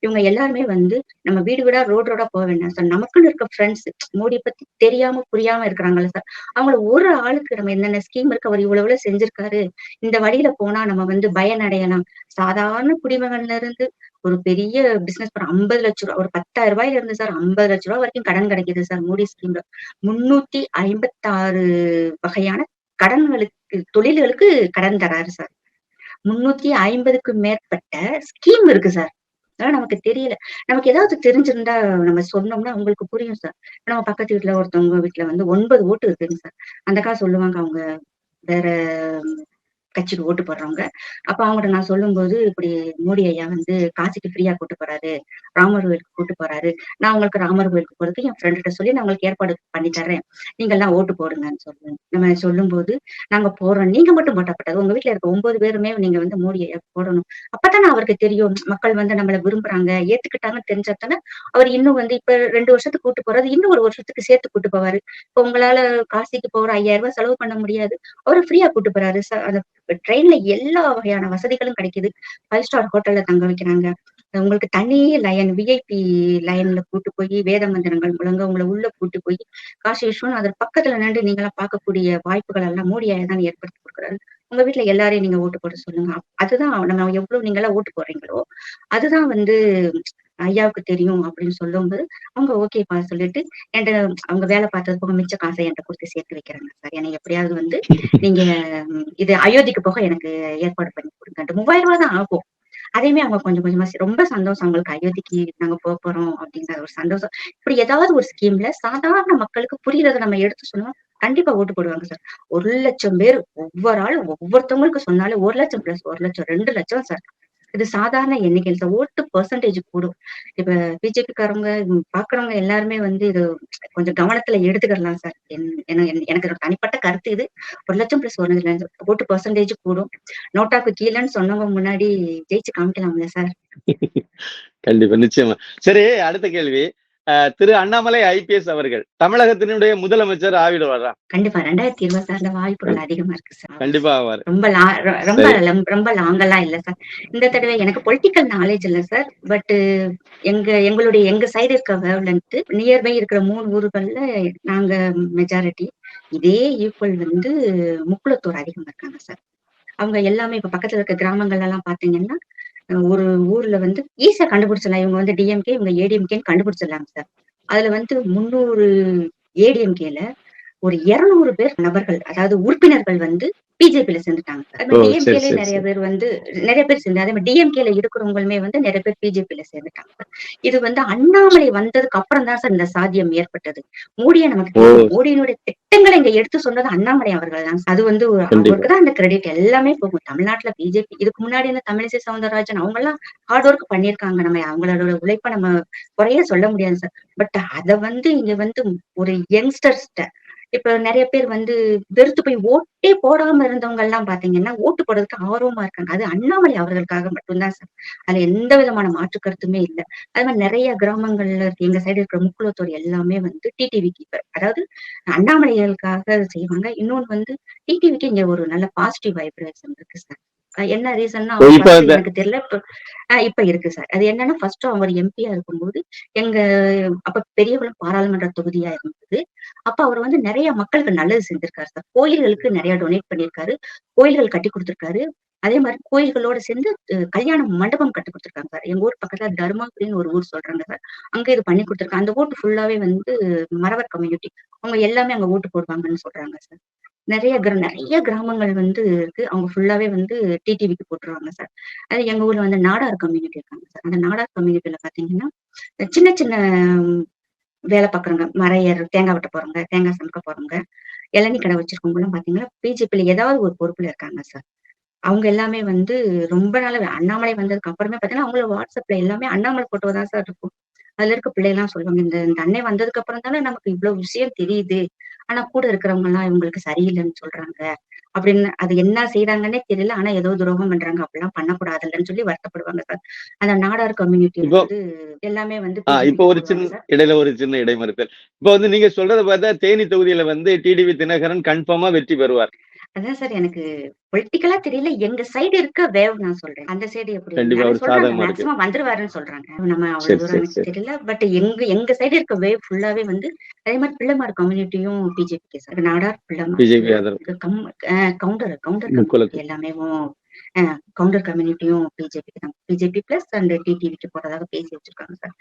இவங்க எல்லாருமே வந்து நம்ம வீடு வீடா ரோடு ரோடா போக வேண்டாம் சார் நமக்குன்னு இருக்க ஃப்ரெண்ட்ஸ் மோடி பத்தி தெரியாம புரியாம இருக்கிறாங்கல்ல சார் அவங்கள ஒரு ஆளுக்கு நம்ம என்னென்ன ஸ்கீம் இருக்கு அவர் இவ்வளவு செஞ்சிருக்காரு. இந்த வழியில போனா நம்ம வந்து பயனடையலாம் சாதாரண குடிமகன்ல இருந்து ஒரு பெரிய பிசினஸ் ஒரு ஐம்பது லட்ச ரூபா ஒரு பத்தாயிரம் ரூபாயில இருந்து சார் ஐம்பது லட்ச ரூபாய் வரைக்கும் கடன் கிடைக்குது சார் மோடி ஸ்கீம்ல முன்னூத்தி ஐம்பத்தாறு வகையான கடன்களுக்கு தொழில்களுக்கு கடன் தராரு சார். முன்னூத்தி ஐம்பதுக்கு மேற்பட்ட ஸ்கீம் இருக்கு சார். அதெல்லாம் நமக்கு தெரியல. நமக்கு ஏதாவது தெரிஞ்சிருந்தா நம்ம சொன்னோம்னா உங்களுக்கு புரியும் சார். நம்ம பக்கத்து வீட்டுல ஒருத்தவங்க வீட்டுல வந்து ஒன்பது ஓட்டு இருக்குங்க சார். அந்த கா சொல்லுவாங்க அவங்க வேற கட்சிக்கு ஓட்டு போடுறவங்க. அப்ப அவங்ககிட்ட நான் சொல்லும்போது இப்படி மோடி ஐயா வந்து காசிக்கு ஃப்ரீயா கூட்டு போறாரு. ராமர் கோயிலுக்கு கூட்டு போறாரு. நான் உங்களுக்கு ராமர் கோயிலுக்கு போறதுக்கு என் ஃப்ரெண்ட்ட சொல்லி நான் உங்களுக்கு ஏற்பாடு பண்ணி தர்றேன். நீங்க எல்லாம் ஓட்டு போடுங்கன்னு சொல்லுவேன் நம்ம சொல்லும்போது நாங்க போறோம் நீங்க மட்டும் போட்டப்பட்டது உங்க வீட்டுல இருக்க ஒன்பது பேருமே நீங்க வந்து மோடி ஐயா போடணும். அப்பதானே அவருக்கு தெரியும். மக்கள் வந்து நம்மள விரும்புறாங்க. ஏத்துக்கிட்டாங்கன்னு தெரிஞ்சாத்தானே அவர் இன்னும் வந்து இப்ப ரெண்டு வருஷத்துக்கு கூட்டு போறது இன்னும் ஒரு வருஷத்துக்கு சேர்த்து கூட்டு போவாரு. இப்ப உங்களால காசிக்கு போற ஐயாயிரம் ரூபாய் செலவு பண்ண முடியாது. அவரு ஃப்ரீயா கூட்டு போறாரு. அந்த ட்ரெயின்ல எல்லா வகையான வசதிகளும் கிடைக்குது. ஃபைவ் ஸ்டார் ஹோட்டல்ல தங்க வைக்கிறாங்க. உங்களுக்கு தனி லயன் விஐபி லைன்ல கூட்டு போய் வேத மந்திரங்கள் முழங்க உங்களை உள்ள கூட்டு போய் காசி விஸ்வநாதர் பக்கத்துல நின்று நீங்களாம் பார்க்கக்கூடிய வாய்ப்புகள் எல்லாம் மோடியாக தான் ஏற்படுத்தி கொடுக்குறாரு. உங்க வீட்டுல எல்லாரையும் நீங்க ஓட்டு போட சொல்லுங்க. அதுதான் நம்ம எவ்வளவு நீங்க எல்லாம் ஓட்டு போடுறீங்களோ அதுதான் வந்து ஐயாவுக்கு தெரியும் அப்படின்னு சொல்லும்போது அவங்க ஓகேப்பா சொல்லிட்டு என்கிட்ட அவங்க வேலை பார்த்தது போக மிச்ச காசை என்கிட்ட கொடுத்து சேர்த்து வைக்கிறாங்க. சார் என்னை எப்படியாவது வந்து நீங்க இது அயோத்திக்கு போக எனக்கு ஏற்பாடு பண்ணி கொடுங்க மூவாயிரம் ரூபாய் தான் ஆகும். அதையுமே அவங்க கொஞ்சம் கொஞ்சமா ரொம்ப சந்தோஷம் அவங்களுக்கு. அயோத்திக்கு நாங்க போக போறோம் அப்படிங்கிற ஒரு சந்தோஷம். இப்படி ஏதாவது ஒரு ஸ்கீம்ல சாதாரண மக்களுக்கு புரியறதை நம்ம எடுத்து சொன்னோம் கண்டிப்பா ஓட்டு போடுவாங்க சார். ஒரு லட்சம் பேர் ஒவ்வொரு ஆளும் ஒவ்வொருத்தவங்களுக்கு சொன்னாலே ஒரு லட்சம் பிளஸ் ஒரு லட்சம் ரெண்டு லட்சம் சார். இது சாதாரண எண்ணிக்கையில் இந்த ஓட்டு பெர்சன்டேஜ் கூடும். இப்ப பிஜேபி பாக்குறவங்க எல்லாருமே வந்து இது கொஞ்சம் கவனத்துல எடுத்துக்கிடலாம் சார். என்- எனக்கு தனிப்பட்ட கருத்து இது. ஒரு லட்சம் பிளஸ் ஒரு லட்சம் ஓட்டு பெர்சன்டேஜ் கூடும். நோட்டாக்கு கீழேன்னு சொன்னவங்க முன்னாடி ஜெயிச்சு காமிக்கலாம்ல சார். கண்டிப்பா நிச்சயமா. சரி அடுத்த கேள்வி. திரு அண்ணாமலை ஐபிஎஸ் அவர்கள் தமிழகத்தினுடைய முதலமைச்சர் ஆவிடுவாரா கண்டிப்பா. ரெண்டாயிரத்தி இருபத்தி ஆறுல வாய்ப்புகள் அதிகமா இருக்கு சார். கண்டிப்பா ஆவார் ரொம்ப ரொம்ப ரொம்ப லாங்கெல்லாம் இல்ல சார். இந்த தடவை எனக்கு பொலிட்டிக்கல் நாலேஜ் இல்ல சார். பட் எங்க எங்களுடைய எங்க சைடு இருக்க வேவ்லன்ட்டு நியர்பை இருக்கிற மூணு ஊர்கள்ல நாங்க மெஜாரிட்டி இதே ஈக்குவல் வந்து முக்குளத்தூர் அதிகமா இருக்காங்க சார். அவங்க எல்லாமே இப்ப பக்கத்துல இருக்க கிராமங்கள்ல எல்லாம் பாத்தீங்கன்னா ஒரு ஊர்ல வந்து ஈஸியா கண்டுபிடிச்சிடலாம். இவங்க வந்து டிஎம்கே இவங்க ஏடிஎம்கேன்னு கண்டுபிடிச்சிடலாங்க சார். அதுல வந்து முன்னூறு ஏடிஎம்கேல ஒரு இருநூறு பேர் நபர்கள் அதாவது உறுப்பினர்கள் வந்து பிஜேபியில சேர்ந்துட்டாங்க டிஎம்கேல நிறைய. பேர் வந்து நிறைய பேர் சேர்ந்து அதே மாதிரி டிஎம்கேல இருக்கிறவங்களுமே வந்து நிறைய பேர் பிஜேபியில சேர்ந்துட்டாங்க இது வந்து அண்ணாமலை வந்ததுக்கு அப்புறம் தான் சார் இந்த சாத்தியம் ஏற்பட்டது. மோடியை நமக்கு. மோடியினுடைய திட்டங்களை இங்க எடுத்து சொன்னது அண்ணாமலை அவர்கள் தான். அது வந்து. அவருக்கு தான் அந்த கிரெடிட் எல்லாமே போகும். தமிழ்நாட்டுல பிஜேபி இதுக்கு முன்னாடி இந்த தமிழிசை சவுந்தரராஜன் அவங்க எல்லாம் ஹார்ட் ஒர்க் பண்ணிருக்காங்க நம்ம அவங்களோட உழைப்பை நம்ம குறைய சொல்ல முடியாது சார். பட் அத வந்து இங்க வந்து ஒரு யங்ஸ்டர்ஸ்ட இப்ப நிறைய பேர் வந்து வெறுத்து போய் ஓட்டே போடாம இருந்தவங்க எல்லாம் பாத்தீங்கன்னா ஓட்டு போடுறதுக்கு ஆர்வமா இருக்காங்க. அது அண்ணாமலை அவர்களுக்காக மட்டும்தான் சார். அதுல எந்த விதமான மாற்று கருத்துமே இல்ல. அது மாதிரி நிறைய கிராமங்கள்ல இருக்கு. எங்க சைடு இருக்கிற முக்குளத்தூர் எல்லாமே வந்து டிடிவி கீப்பர் அதாவது அண்ணாமலைகளுக்காக செய்வாங்க. இன்னொன்னு வந்து டிடிவிக்கு இங்க ஒரு நல்ல பாசிட்டிவ் வைப்ரேஷன் இருக்கு சார். என்ன ரீசன்னா எனக்கு தெரியல. இப்ப இப்ப இருக்கு சார் அது என்னன்னா ஃபர்ஸ்ட் அவர் எம்பியா இருக்கும்போது எங்க அப்ப பெரியகுளம் பாராளுமன்ற தொகுதியா இருந்தது. அப்ப அவர் வந்து நிறைய மக்களுக்கு நல்லது செஞ்சிருக்காரு சார் கோயில்களுக்கு நிறைய டொனேட் பண்ணியிருக்காரு கோயில்கள் கட்டி கொடுத்திருக்காரு. அதே மாதிரி கோயில்களோட சேர்ந்து கல்யாண மண்டபம் கட்டி கொடுத்திருக்காங்க சார் எங்க ஊர் பக்கத்துல தர்மாபுரின்னு ஒரு ஊர் சொல்றாங்க சார் அங்க இது பண்ணி கொடுத்திருக்காங்க. அந்த ஓட்டு ஃபுல்லாவே வந்து மறவர் கம்யூனிட்டி அவங்க எல்லாமே அங்க ஓட்டு போடுவாங்கன்னு சொல்றாங்க சார் நிறைய கிர நிறைய கிராமங்கள் வந்து இருக்கு. அவங்க ஃபுல்லாவே வந்து டிடிவிக்கு போட்டுருவாங்க சார் அது எங்க ஊர்ல வந்து நாடார் கம்யூனிட்டி இருக்காங்க சார் அந்த நாடார் கம்யூனிட்டியில பாத்தீங்கன்னா சின்ன சின்ன வேலை பாக்குறவங்க மறையர் தேங்காய் வெட்ட போறவங்க தேங்காய் சமைக்க போறவங்க இளநீ கடை வச்சிருக்கவங்க பாத்தீங்கன்னா பிஜேபியில ஏதாவது ஒரு பொறுப்புல இருக்காங்க சார் அவங்க எல்லாமே வந்து ரொம்ப நாள அண்ணாமலை வந்ததுக்கு அப்புறமே பாத்தீங்கன்னா அவங்கள வாட்ஸ்அப்ல எல்லாமே அண்ணாமலை போட்டோ தான் சார் இருக்கும். அதுல இருக்க பிள்ளைலாம் சொல்லுவாங்க இந்த இந்த அண்ணன் வந்ததுக்கு அப்புறம் தானே நமக்கு இவ்வளவு விஷயம் தெரியுது. ஆனா கூட இருக்கிறவங்க எல்லாம் இவங்களுக்கு சரியில்லைன்னு சொல்றாங்க. அப்படின்னு அது என்ன செய்யறாங்கன்னே தெரியல. ஆனா ஏதோ துரோகம் பண்றாங்க. அப்படிலாம் பண்ணக்கூடாதுல்லன்னு சொல்லி வருத்தப்படுவாங்க சார். அந்த நாடார் கம்யூனிட்டி வந்து எல்லாமே வந்து இப்போ ஒரு சின்ன. இடையில ஒரு சின்ன இடைமறுத்தல் இப்போ வந்து நீங்க சொல்றத பார்த்தா தேனி தொகுதியில வந்து டிடிவி தினகரன் கன்ஃபார்மா வெற்றி பெறுவார். அதான் சார் எனக்கு பொலிட்டிக்கலா தெரியல. எங்க சைடு இருக்க வேவ் நான் சொல்றேன். அந்த சைடு எப்படி. மேக்ஸிமம் வந்துருவாருன்னு சொல்றாங்க. நம்ம அவ்வளவு தூரம். தெரியல. பட் எங்க எங்க சைடு இருக்க வேவ் ஃபுல்லாவே வந்து அதே மாதிரி பிள்ளைமார் கம்யூனிட்டியும் பிஜேபி சார் நாடார் பிள்ளைமார் கவுண்டர் கவுண்டர். எல்லாமே கவுண்டர் கம்யூனிட்டியும் பிஜேபி தான். பிஜேபி பிளஸ் அண்ட் டிடிவிக்கு போறதாக பேசி வச்சிருக்காங்க சார்.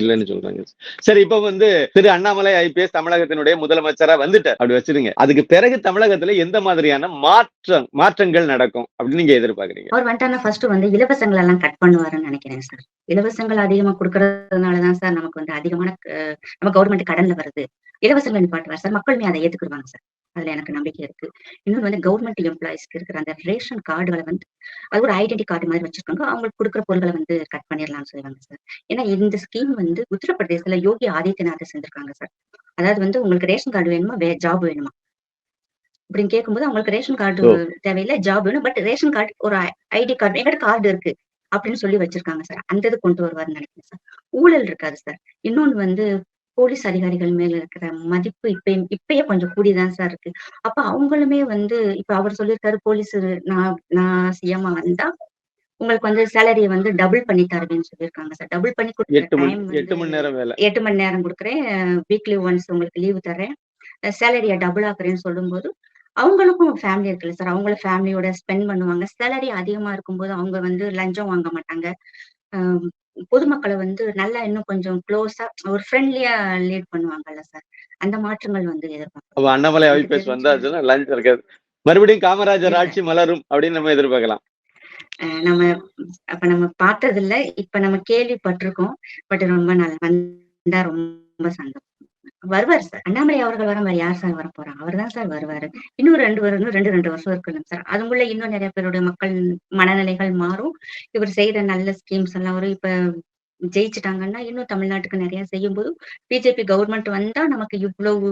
இல்லைன்னு சொல்றாங்க. சரி இப்ப வந்து திரு அண்ணாமலை ஐபிஎஸ் தமிழகத்தினுடைய முதலமைச்சரா வந்துட்டார். அப்படி வச்சிருங்க. அதுக்கு பிறகு தமிழகத்துல எந்த மாதிரியான மாற்றம் மாற்றங்கள் நடக்கும் அப்படின்னு நீங்க எதிர்பார்க்கறீங்க? அவர் வந்துட்டாருன்னா ஃபர்ஸ்ட் வந்து இலவசங்கள் எல்லாம் கட் பண்ணுவாருன்னு நினைக்கிறேன் சார் இலவசங்கள் அதிகமா கொடுக்கறதுனாலதான் சார் நமக்கு வந்து அதிகமான நம்ம கவர்மெண்ட் கடன்ல வருது. இலவசங்கள் நிப்பாட்டுவார் சார் மக்களுமே அதை ஏத்துக்குருவாங்க சார் அதுல எனக்கு நம்பிக்கை இருக்கு. இன்னொன்று வந்து கவர்மெண்ட் எம்ப்ளாயிஸ்க்கு இருக்கிற அந்த ரேஷன் கார்டுகளை வந்து அது ஒரு ஐடென்டி கார்டு மாதிரி வச்சிருக்காங்க. அவங்களுக்கு கொடுக்குற பொருட்களை வந்து கட் பண்ணிடலாம்னு சொல்லுவாங்க சார். ஏன்னா இந்த ஸ்கீம் வந்து உத்தரப்பிரதேசத்துல யோகி ஆதித்யநாத் செஞ்சிருக்காங்க சார். அதாவது வந்து உங்களுக்கு ரேஷன் கார்டு வேணுமா? வே ஜாப் வேணுமா? அப்படின்னு கேட்கும்போது அவங்களுக்கு ரேஷன் கார்டு. தேவையில்லை ஜாப் வேணும். பட் ரேஷன் கார்டு ஒரு ஐடி கார்டு எங்கிட்ட கார்டு இருக்கு அப்படின்னு சொல்லி வச்சிருக்காங்க சார். அந்த இது கொண்டு வருவாருன்னு நினைக்கிறேன் சார். ஊழல் இருக்காது சார். இன்னொன்னு வந்து போலீஸ் அதிகாரிகள் மேல இருக்கிற மதிப்பு இப்ப இப்பயே கொஞ்சம் கூடிதான் சார் இருக்கு. அப்ப அவங்களுமே வந்து இப்ப அவர் சொல்லியிருக்காரு போலீஸ் நான் நான் சிஎம்மா வந்தா உங்களுக்கு வந்து சேலரியை வந்து டபுள் பண்ணி தருவேன்னு சொல்லியிருக்காங்க சார் டபுள் பண்ணி கொடுக்குற எட்டு மணி நேரம் வேலை. எட்டு மணி நேரம் கொடுக்குறேன். வீக்லி ஒன்ஸ் உங்களுக்கு லீவு தரேன் சேலரியை டபுள் ஆக்குறேன்னு சொல்லும்போது அவங்களுக்கும் ஃபேமிலி இருக்குல்ல சார் அவங்கள ஃபேமிலியோட ஸ்பெண்ட் பண்ணுவாங்க. சேலரி அதிகமா இருக்கும்போது அவங்க வந்து லஞ்சம் வாங்க மாட்டாங்க. பொதுமக்களை வந்து நல்லா இன்னும் கொஞ்சம் க்ளோஸா ஒரு ஃப்ரெண்ட்லியா லீட் பண்ணுவாங்கல்ல சார் அந்த மாற்றங்கள் வந்து எதிர்பார்க்கிறோம் அப்ப அண்ணாமலை தெரிஞ்சு- வந்தாச்சுன்னா லஞ்ச் இருக்காது மறுபடியும் காமராஜர். ஆட்சி மலரும் அப்படின்னு நம்ம எதிர்பார்க்கலாம். நம்ம அப்ப நம்ம பார்த்தது இல்ல இப்ப நம்ம கேள்விப்பட்டிருக்கோம் பட் ரொம்ப நல்ல வந்தா ரொம்ப சந்தோஷம். வருவார் சார். அண்ணாமலை அவர்கள் வர மாதிரி யார் சார் வர போறாங்க அவர் தான் சார் வருவாரு. இன்னும் ரெண்டு வருஷம் ரெண்டு ரெண்டு வருஷம் இருக்கணும் சார். அதுக்குள்ள இன்னும் நிறைய பேருடைய மக்கள் மனநிலைகள் மாறும். இவர் செய்யற நல்ல ஸ்கீம்ஸ் எல்லாம் வரும் இப்ப ஜெயிச்சிட்டாங்கன்னா இன்னும் தமிழ்நாட்டுக்கு நிறைய செய்யும் போது பிஜேபி கவர்மெண்ட் வந்தா நமக்கு இவ்வளவு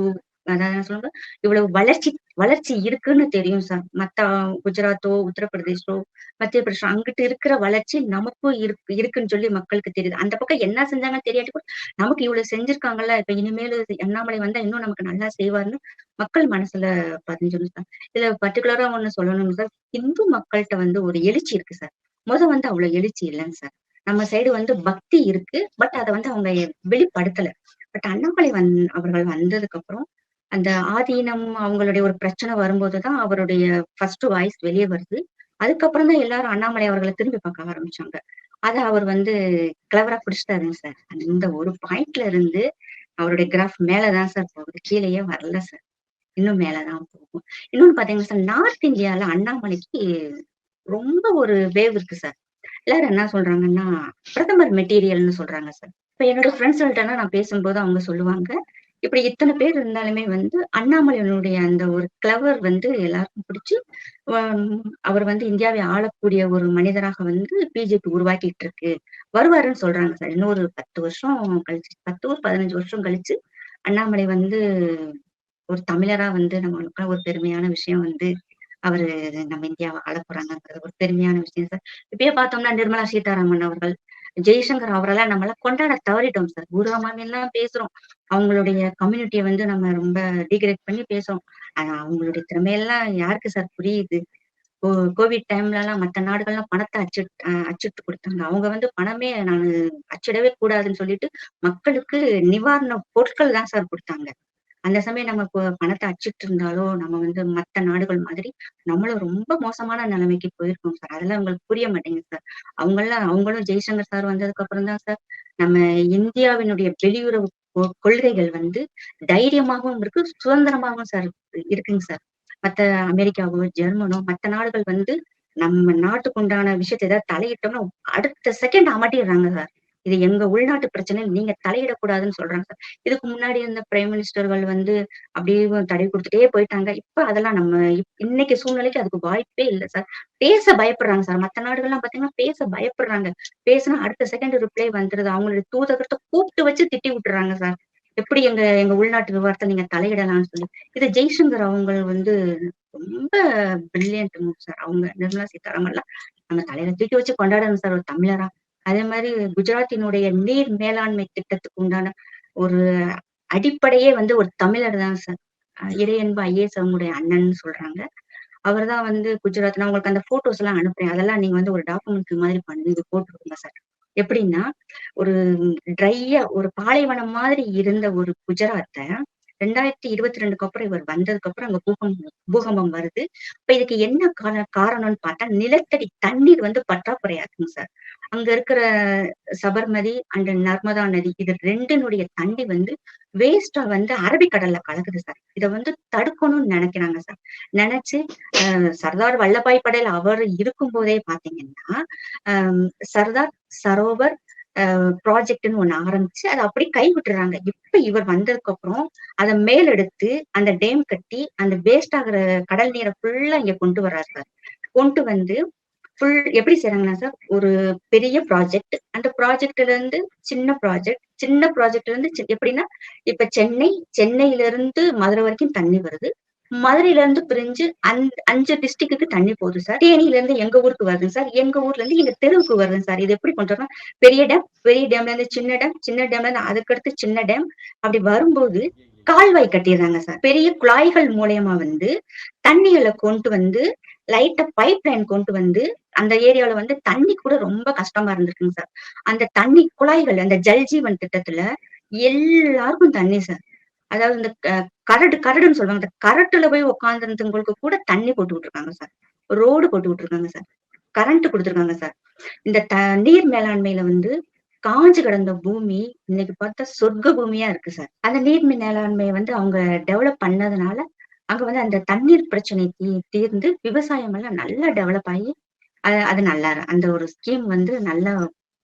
அதாவது என்ன சொல்லுங்க இவ்வளவு வளர்ச்சி வளர்ச்சி இருக்குன்னு தெரியும் சார் மத்த குஜராத்தோ உத்தரப்பிரதேசோ மத்திய பிரதேசம் அங்கிட்டு இருக்கிற வளர்ச்சி நமக்கும் இருக்கு இருக்குன்னு சொல்லி மக்களுக்கு தெரியுது. அந்த பக்கம் என்ன செஞ்சாங்கன்னு தெரியாட்டி கூட நமக்கு இவ்வளவு செஞ்சிருக்காங்கல்ல இப்ப இனிமேல் அண்ணாமலை வந்தா இன்னும் நமக்கு நல்லா செய்வார்னு மக்கள் மனசுல பதிஞ்சிடும் சார் இதுல பர்டிகுலரா ஒண்ணு சொல்லணும் சார் இந்து மக்கள்கிட்ட வந்து ஒரு எழுச்சி இருக்கு சார் முத வந்து அவ்வளவு எழுச்சி இல்லைங்க சார் நம்ம சைடு வந்து பக்தி இருக்கு பட் அதை வந்து அவங்க வெளிப்படுத்தல. பட் அண்ணாமலை வந் அவர்கள் வந்ததுக்கு அப்புறம் அந்த ஆதீனம் அவங்களுடைய ஒரு பிரச்சனை வரும்போதுதான் அவருடைய ஃபர்ஸ்ட் வாய்ஸ் வெளியே வருது. அதுக்கப்புறம் தான் எல்லாரும் அண்ணாமலை அவர்களை திரும்பி பார்க்க ஆரம்பிச்சாங்க. அதை அவர் வந்து கிளவரா பிடிச்சிட்டாருங்க சார் அந்த ஒரு பாயிண்ட்ல இருந்து அவருடைய கிராஃப் மேலதான் சார் போகுது. கீழேயே வரல சார் இன்னும் மேலதான் போகும். இன்னொன்னு பாத்தீங்கன்னா சார் நார்த் இந்தியால அண்ணாமலைக்கு ரொம்ப ஒரு வேவ் இருக்கு சார் எல்லாரும் என்ன சொல்றாங்கன்னா பிரதமர் மெட்டீரியல்னு சொல்றாங்க சார் இப்ப என்னோட ஃப்ரெண்ட்ஸ்கிட்ட நான் பேசும்போது அவங்க சொல்லுவாங்க இப்படி இத்தனை பேர் இருந்தாலுமே வந்து அண்ணாமலையினுடைய அந்த ஒரு கிளவர் வந்து எல்லாருக்கும் பிடிச்சு அவர் வந்து இந்தியாவை ஆளக்கூடிய ஒரு மனிதராக வந்து பிஜேபி உருவாக்கிட்டு இருக்கு வருவாருன்னு சொல்றாங்க சார். இன்னொரு பத்து வருஷம் கழிச்சு பத்து ஒரு பதினஞ்சு வருஷம் கழிச்சு அண்ணாமலை வந்து ஒரு தமிழரா வந்து நம்மளுக்கு ஒரு பெருமையான விஷயம் வந்து அவரு நம்ம இந்தியாவை ஆள போறாங்கன்றது ஒரு பெருமையான விஷயம் சார். இப்பயே பார்த்தோம்னா நிர்மலா சீதாராமன் அவர்கள் ஜெய்சங்கர் அவரெல்லாம் நம்மள கொண்டாட தவறிட்டோம் சார். குரு எல்லாம் பேசுறோம். அவங்களுடைய கம்யூனிட்டியை வந்து நம்ம ரொம்ப டிகிரேட் பண்ணி பேசுறோம். ஆனா அவங்களுடைய திறமையெல்லாம் யாருக்கு சார் புரியுது? கோ- கோவிட் டைம்ல எல்லாம் மத்த நாடுகள்லாம் பணத்தை அச்சு அச்சுட்டு அச்சிட்டு கொடுத்தாங்க. அவங்க வந்து பணமே நான் அச்சிடவே கூடாதுன்னு சொல்லிட்டு மக்களுக்கு நிவாரண பொருட்கள் தான் சார் கொடுத்தாங்க. அந்த சமயம் நம்ம இப்போ பணத்தை அச்சுட்டு இருந்தாலோ நம்ம வந்து மத்த நாடுகள் மாதிரி நம்மளும் ரொம்ப மோசமான நிலைமைக்கு போயிருக்கோம் சார். அதெல்லாம் உங்களுக்கு புரிய மாட்டேங்குது சார். அவங்கெல்லாம் அவங்களும் ஜெய்சங்கர் சார் வந்ததுக்கு அப்புறம் தான் சார் நம்ம இந்தியாவினுடைய வெளியுறவு கொ- கொள்கைகள் வந்து தைரியமாகவும் இருக்கு சுதந்திரமாகவும் சார் இருக்குங்க சார். மத்த அமெரிக்காவோ ஜெர்மனோ மத்த நாடுகள் வந்து நம்ம நாட்டுக்கு உண்டான விஷயத்தை ஏதாவது தலையிட்டோம்னா அடுத்த செகண்ட் அமட்டிடுறாங்க சார். இது எங்க உள்நாட்டு பிரச்சனை நீங்க தலையிடக்கூடாதுன்னு சொல்றாங்க சார். இதுக்கு முன்னாடி இருந்த பிரைம் மினிஸ்டர்கள் வந்து அப்படியே தடை கொடுத்துட்டே போயிட்டாங்க. இப்ப அதெல்லாம் நம்ம இப்- இன்னைக்கு சூழ்நிலைக்கு அதுக்கு வாய்ப்பே இல்லை சார். பேச பயப்படுறாங்க சார். மற்ற நாடுகள்லாம் பாத்தீங்கன்னா பேச பயப்படுறாங்க. பேசினா அடுத்த செகண்ட் ரிப்ளை வந்துருது. அவங்களுடைய தூதகத்தை கூப்பிட்டு வச்சு திட்டி விட்டுறாங்க சார். எப்படி எங்க எங்க உள்நாட்டு விவகாரத்தை நீங்க தலையிடலாம்னு சொல்லி. இது ஜெய்சங்கர் அவங்க வந்து ரொம்ப பிரில்லியன்ட் மூவ் சார். அவங்க நிர்மலா சீதாராமன் எல்லாம் நம்ம தலையில தூக்கி வச்சு கொண்டாடணும் சார். ஒரு தமிழரா அதே மாதிரி குஜராத்தினுடைய நீர் மேலாண்மை திட்டத்துக்கு உண்டான ஒரு அடிப்படையே வந்து ஒரு தமிழர் தான் சார். இறையன்பு ஐஏஎஸ் அவங்களுடைய அண்ணன் சொல்றாங்க. அவர்தான் வந்து குஜராத் நான் உங்களுக்கு அந்த போட்டோஸ் எல்லாம் அனுப்புறேன். அதெல்லாம் நீங்க வந்து ஒரு டாக்குமெண்ட் மாதிரி பண்ணி இது போட்டுருங்க சார். எப்படின்னா ஒரு ட்ரையா ஒரு பாலைவனம் மாதிரி இருந்த ஒரு குஜராத்தை ரெண்டாயிரத்தி இருபத்தி ரெண்டுக்கு அப்புறம் இவர் வந்ததுக்கு அப்புறம் அங்க பூகம்பம் பூகம்பம் வருது. இப்ப இதுக்கு என்ன கார காரணம்னு பார்த்தா நிலத்தடி தண்ணீர் வந்து பற்றாக்குறையா இருக்குங்க சார். அங்க இருக்கிற சபர்மதி அண்ட் நர்மதா நதி இது ரெண்டினுடைய தண்ணி வந்து வேஸ்டா வந்து அரபிக்கடல்ல கலக்குது சார். இதை வந்து தடுக்கணும்னு நினைக்கிறாங்க சார். நினைச்சு சர்தார் வல்லபாய் படேல் அவர் இருக்கும் போதே பாத்தீங்கன்னா சர்தார் சரோவர் ப்ராஜெக்ட்னு ஒண்ணு ஆரம்பிச்சு அதை அப்படி கை விட்டுறாங்க இப்ப இவர் வந்ததுக்கு அப்புறம் அதை மேலெடுத்து அந்த டேம் கட்டி அந்த வேஸ்ட் ஆகுற கடல் நீரை ஃபுல்லா இங்க கொண்டு வர்றாரு சார். கொண்டு வந்து ஃபுல் எப்படி செய்றாங்கன்னா சார் ஒரு பெரிய ப்ராஜெக்ட் அந்த ப்ராஜெக்ட்ல இருந்து சின்ன ப்ராஜெக்ட் சின்ன ப்ராஜெக்ட்ல இருந்து எப்படின்னா இப்ப சென்னை சென்னையில இருந்து மதுரை வரைக்கும் தண்ணி வருது. மதுரையில இருந்து பிரிஞ்சு அஞ்சு அஞ்சு டிஸ்ட்ரிக்ட்டுக்கு தண்ணி போகுது சார் தேனியில இருந்து எங்க ஊருக்கு வருதுங்க சார் எங்க ஊர்ல இருந்து எங்க தெருவுக்கு வருதுங்க சார் இது எப்படி கொண்டு பெரிய டேம் பெரிய டேம்ல இருந்து சின்ன டேம் சின்ன டேம்ல இருந்து அதுக்கடுத்து சின்ன டேம் அப்படி வரும்போது கால்வாய் கட்டிடுறாங்க சார் பெரிய குழாய்கள் மூலயமா வந்து தண்ணிகளை கொண்டு வந்து லைட்டா பைப் லைன் கொண்டு வந்து அந்த ஏரியால வந்து தண்ணி கூட ரொம்ப கஷ்டமா இருந்திருக்குங்க சார் அந்த தண்ணி குழாய்கள் அந்த ஜல்ஜீவன் திட்டத்துல எல்லாருக்கும் தண்ணி சார் அதாவது இந்த கரடு கரடுன்னு சொல்லுவாங்க. இந்த கரட்டுல போய் உட்காந்துருந்தவங்களுக்கு கூட தண்ணி போட்டு விட்டுருக்காங்க சார். ரோடு போட்டு விட்டுருக்காங்க சார். கரண்ட் கொடுத்துருக்காங்க சார். இந்த த நீர் மேலாண்மையில வந்து காஞ்சு கிடந்த பூமி இன்னைக்கு பார்த்தா சொர்க்க பூமியா இருக்கு சார். அந்த நீர் மேலாண்மையை வந்து அவங்க டெவலப் பண்ணதுனால அங்க வந்து அந்த தண்ணீர் பிரச்சனை தீ தீர்ந்து விவசாயம் எல்லாம் நல்லா டெவலப் ஆகி அது அது நல்லா அந்த ஒரு ஸ்கீம் வந்து நல்லா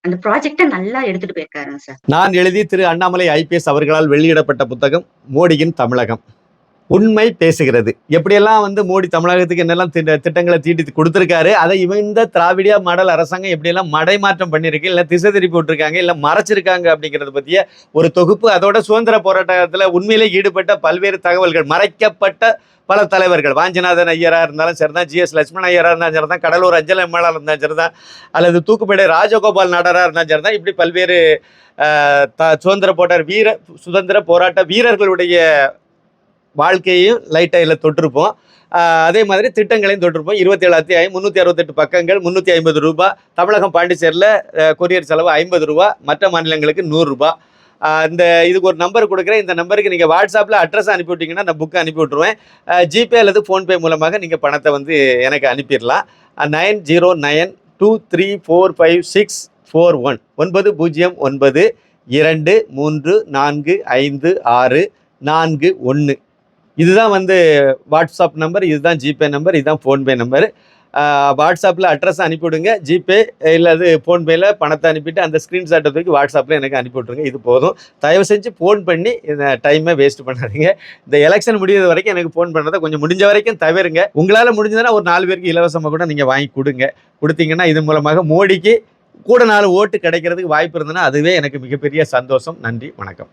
அந்த ப்ராஜெக்டை நல்லா எடுத்துட்டு போயிருக்காருங்க சார். நான் எழுதி திரு அண்ணாமலை ஐபிஎஸ் அவர்களால் வெளியிடப்பட்ட புத்தகம் மோடியின் தமிழகம். உண்மை பேசுகிறது. எப்படியெல்லாம் வந்து மோடி தமிழகத்துக்கு என்னெல்லாம் திட்ட- திட்டங்களை தீட்டி கொடுத்துருக்காரு அதை இந்த திராவிடிய மாடல் அரசாங்கம் எப்படியெல்லாம் மடைமாற்றம் பண்ணியிருக்கு இல்லை திசை திருப்பி விட்டுருக்காங்க இல்லை மறைச்சிருக்காங்க அப்படிங்கிறத பற்றிய ஒரு தொகுப்பு அதோட சுதந்திர போராட்டத்தில் உண்மையிலே ஈடுபட்ட பல்வேறு தகவல்கள் மறைக்கப்பட்ட பல தலைவர்கள் வாஞ்சிநாதன் ஐயராக இருந்தாலும் சரிதான் ஜிஎஸ் லட்சுமண ஐயராக இருந்தாலும் சரிதான் கடலூர் அஞ்சல் எம்எல்ஏ இருந்தாலும் சரிதான் அல்லது தூக்குப்பேடை ராஜகோபால் நாடராக இருந்தாலும் சரிதான் இப்படி பல்வேறு த சுதந்திர போராட்ட வீர சுதந்திர போராட்ட வீரர்களுடைய வாழ்க்கையையும் லைட்டாக இதில் தொட்டிருப்போம். அதே மாதிரி திட்டங்களையும் தொட்டிருப்போம். இருபத்தேழு அத்தியாயம் முந்நூற்றி அறுபத்தெட்டு பக்கங்கள் முந்நூற்றி ஐம்பது ரூபாய். தமிழகம் பாண்டிச்சேரியில் கொரியர் செலவு ஐம்பது ரூபா மற்ற மாநிலங்களுக்கு நூறுரூபா இந்த இதுக்கு ஒரு நம்பர் கொடுக்குறேன். இந்த நம்பருக்கு நீங்கள் வாட்ஸ்அப்பில் அட்ரஸ் அனுப்பி விட்டிங்கன்னா நான் புக்கை அனுப்பி விட்ருவேன் ஜிபே அல்லது ஃபோன்பே மூலமாக நீங்கள் பணத்தை வந்து எனக்கு அனுப்பிடலாம். Nine zero nine two three four five six four one ஒன்பது பூஜ்ஜியம் ஒன்பது இரண்டு மூன்று நான்கு ஐந்து ஆறு நான்கு ஒன்று இதுதான் வந்து வாட்ஸ்அப் நம்பர் இதுதான் ஜிபே நம்பர் இதுதான் ஃபோன்பே நம்பர் வாட்ஸ்அப்பில் அட்ரஸ் அனுப்பிவிடுங்க. ஜிபே இல்லாது ஃபோன்பேயில் பணத்தை அனுப்பிட்டு அந்த ஸ்க்ரீன்ஷாட்டை தூக்கி வாட்ஸ்அப்பில் எனக்கு அனுப்பிவிட்ருங்க இது போதும். தயவு செஞ்சு ஃபோன் பண்ணி இந்த டைமை வேஸ்ட் பண்ணாதீங்க. இந்த எலெக்ஷன் முடியிற வரைக்கும் எனக்கு ஃபோன் பண்ணுறதை கொஞ்சம் முடிஞ்ச வரைக்கும் தவிருங்க. உங்களால் முடிஞ்சதுன்னா ஒரு நாலு பேருக்கு இலவசமாக கூட நீங்கள் வாங்கி கொடுங்க. கொடுத்தீங்கன்னா இது மூலமாக மோடிக்கு கூட நாலு ஓட்டு கிடைக்கிறதுக்கு வாய்ப்பு இருந்ததுன்னா அதுவே எனக்கு மிகப்பெரிய சந்தோஷம். நன்றி வணக்கம்.